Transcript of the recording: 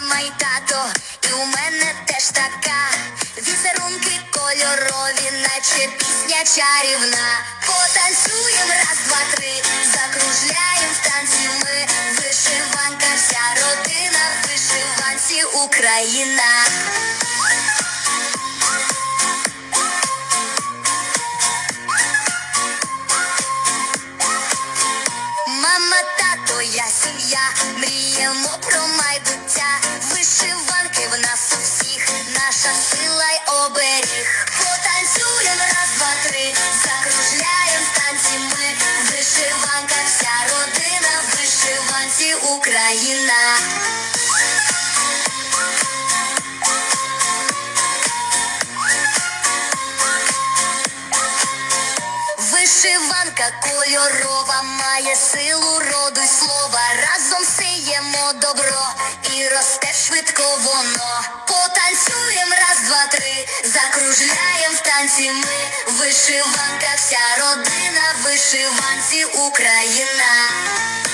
мама і тато, і у мене теж така. Візерунки кольорові, наче пісня чарівна. Потанцюємо раз, два, три, закружляємо в танці ми. Вишиванка, вся родина, в вишиванці Україна. Мама, тато, я сім'я, мріємо про. Наша сила й оберіг. Потанцюємо раз, два, три, закружляєм в танці ми. Вишиванка, вся родина, в вишиванці Україна. Вишиванка кольорова має силу роду й слова. Разом сіємо добро і росте швидко воно. Потанцюєм раз, два, три, закружляєм в танці ми. Вишиванка, вся родина, вишиванці Україна.